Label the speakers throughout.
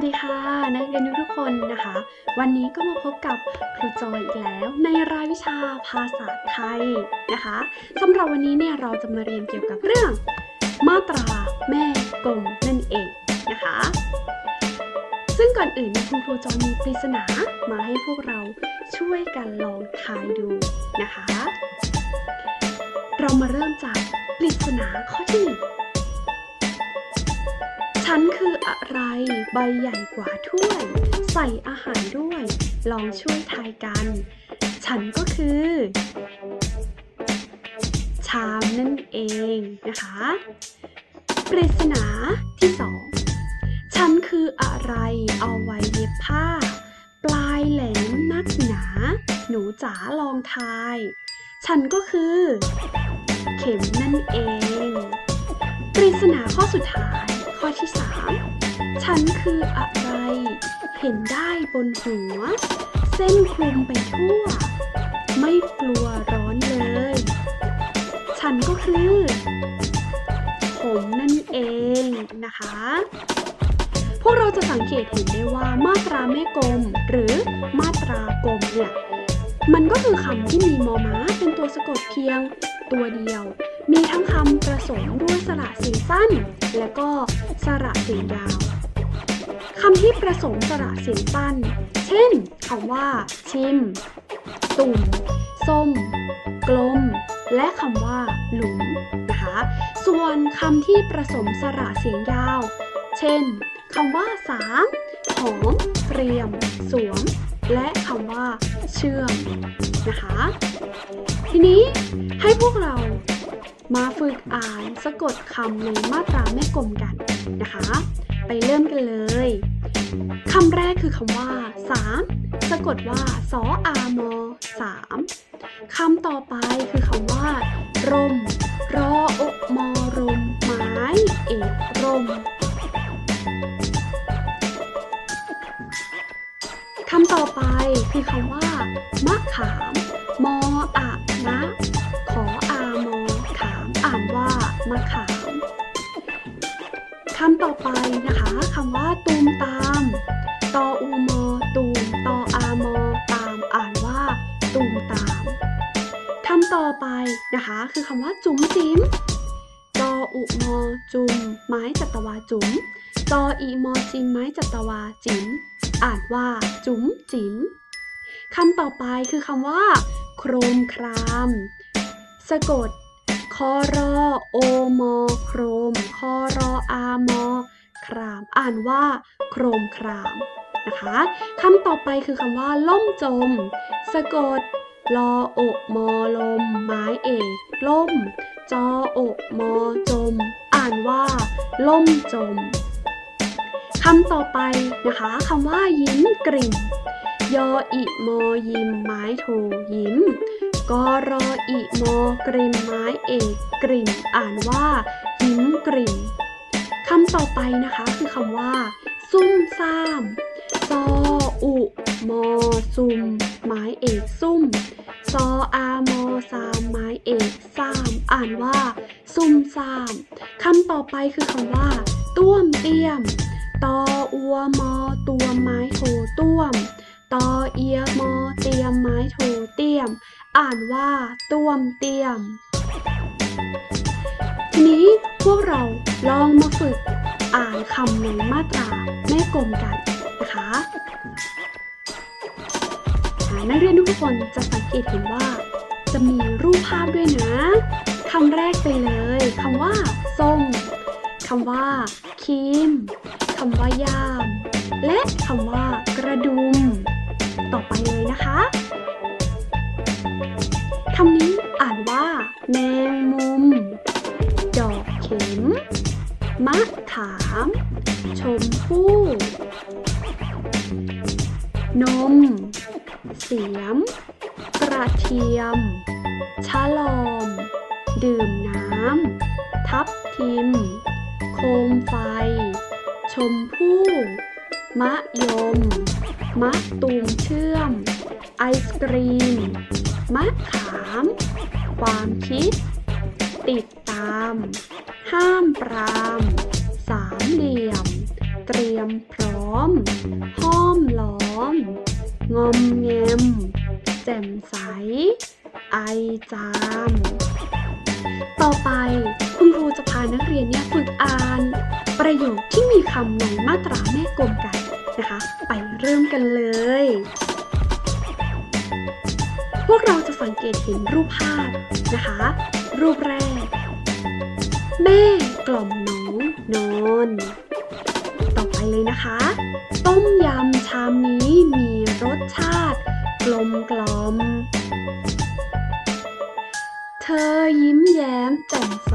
Speaker 1: วัสดีค่ะนักเรียนทุกคนนะคะ วันนี้ก็มาพบกับครูจอยอีกแล้ว ในรายวิชาภาษาไทยนะคะสำหรับวันนี้เนี่ยเราจะมาเรียนเกี่ยวกับเรื่อง มาตราแม่กลมนั่นเองนะคะ ซึ่งก่อนอื่นคุณครูจอยมีปริศนามาให้พวกเราช่วยกันลองทายดูนะคะ เรามาเริ่มจากปริศนาข้อที่หนึ่ง ฉันคืออะไรใบใหญ่กว่าถ้วย ใส่อาหารด้วย ลองช่วยทายกัน ฉันก็คือ ชามนั่นเองนะคะ ปริศนาที่สองฉันคืออะไรเอาไว้เย็บผ้า ปลายแหลมนักหนา หนูจ๋าลองทาย ฉันก็คือ เข็มนั่นเอง ปริศนาข้อสุดท้าย ข้อที่ 3 ฉันคืออะไร เห็นได้บนหัว เส้นคลุมไปทั่ว ไม่กลัวร้อนเลย ฉันก็คือ ผมนั่นเองนะคะ พวกเราจะสังเกตเห็นได้ว่ามาตราแม่กลม หรือมาตรากลมเนี่ยมันก็คือคำที่มีมอม้าเป็นตัวสะกดเพียงตัวเดียว มีทั้งคำผสมด้วยสระเสียงสั้น และก็สระเสียงยาวคำที่ผสมสระเสียงสั้น เช่นคำว่า ชิม ตุ่ม ส้ม กลม และคำว่า หลุมนะคะ ส่วนคำที่ผสมสระเสียงยาว เช่นคำว่าสามหอมเตรียม สวม และคำว่า เชื่อมนะคะ ทีนี้ มาฝึกอ่านสะกดคำในมาตราแม่กลมกันนะคะ ไปเริ่มกันเลยคำแรกคือคำว่าสามสะกดว่าสออามอสามคำต่อไปคือคำว่ารมรออกมอรมไม้เอกรมคำต่อไปคือคำว่า มะขาม มอ คำต่อไปนะคะคำว่าตูมตาม ตออูมอตูมตออามอตามอ่านว่าตูมตามคำต่อไปนะคะ คือคำว่าจุ๋มจิ๋มจออุมอจุมไม้จัตวาจุ๋มจออีมอจิมไม้จัตวาจิ๋มอ่านว่าจุ๋มจิ๋มคำต่อไปคือคำว่า โครมคราม สะกด คอรอโอมอโครมคอรออามอคราม อ่านว่าโครมครามนะคะคำต่อไปคือคำว่าล่มจม สะกดลอโอกมอลม ไม้เอกล่ม จอโอกมอจม อ่านว่า ล่มจมคำต่อไปนะคะคำว่ายิ้มกริ่มยออิมอยิมไม้โทยิ้ม กอรออิมกริมไม้เอกกริมอ่านว่ายิ้มกริมคำต่อไปนะคะคือคำว่า ซุ่มซ่ามซออุมอซุมไม้เอกซุ่มซออามอซามไม้เอกซ่าม อ่านว่า ซุ่มซ่ามคำต่อไปคือคำว่า ต้วมเตี้ยมตออัวมอตัวไม้โทต้วมตอเอียมอเตีย ยม อ่านว่าต้วมเตี้ยม ทีนี้พวกเราลองมาฝึกอ่านคำในมาตราแม่กลมกันนะคะนักเรียนทุกคนจะสังเกตเห็นว่า จะมีรูปภาพด้วยนะคำแรกไปเลยคำว่าส้มคำว่าครีมคำว่าย่าม และคำว่ากระดุม ต่อไปเลย มะขาม ชมพู่ นม เสียม กระเทียม ชะลอม ดื่มน้ำ ทับทิม โคมไฟ ชมพู่ มะยม มะตูมเชื่อม ไอศกรีม มะขาม ความคิด ติดตาม ห้ามปราม สามเหลี่ยม เตรียมพร้อม ห้อมล้อม งอมแงมแจ่มใส ไอจาม ต่อไปคุณครูจะพานักเรียนเนี่ยฝึกอ่าน ประโยคที่มีคำในมาตราแม่กลมกันนะคะ ไปเริ่มกันเลย พวกเราจะสังเกตเห็นรูปภาพนะคะ รูปแรก แม่กล่อมน้องนอน ต่อไปเลยนะคะ ต้มยำชามนี้มีรสชาติ กลมกล่อม เธอยิ้มแย้มแจ่มใส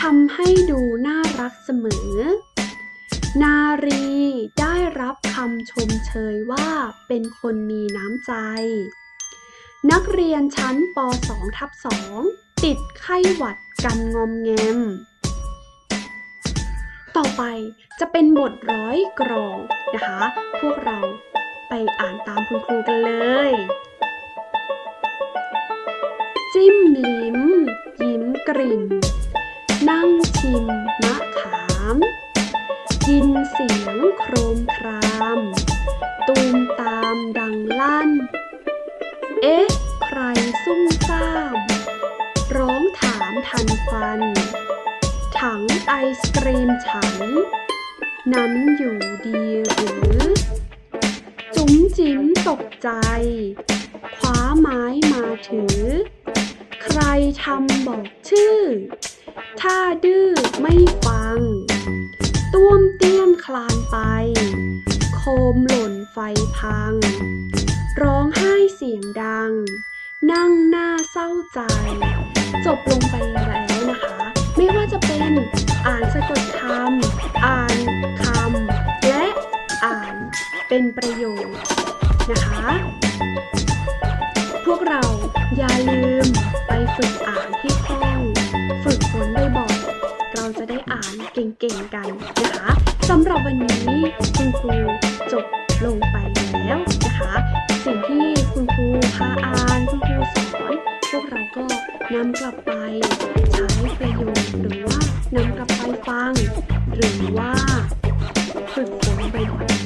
Speaker 1: ทำให้ดูน่ารักเสมอ นารีได้รับคำชมเชยว่าเป็นคนมีน้ำใจ นักเรียนชั้นป .2 ทับ 2 ติดไข้หวัดกันงอมแงม ต่อไปจะเป็นบทร้อยกรองนะคะ พวกเราไปอ่านตามคุณครูกันเลย จิ้มลิ้ม ยิ้มกริ่มนั่งชิมมะขาม ยินเสียงโครมคราม ตูมตามดังลั่น เอ๊ะ ใครซุ่มซ่าม ร้องถามทันควัน ถังไอศกรีมฉัน นั้นอยู่ดีหรือ จุ๋มจิ๋มตกใจ คว้าไม้มาถือ ใครทำบอกชื่อ ถ้าดื้อไม่ฟัง ต้วมเตี้ยมคลานไป โคมหล่นไฟพัง ร้องไห้เสียงดังนั่งหน้าเศร้าใจ จบลงไปแล้วนะคะ ไม่ว่าจะเป็นอ่านสะกดคำอ่านคำและอ่านเป็นประโยคนะคะ พวกเราอย่าลืมไปฝึกอ่านให้คล่องฝึกฝนบ่อยๆเราจะได้อ่านเก่งๆกันนะคะสำหรับวันนี้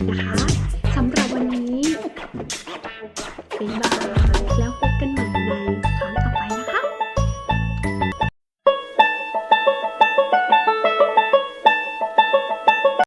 Speaker 1: Which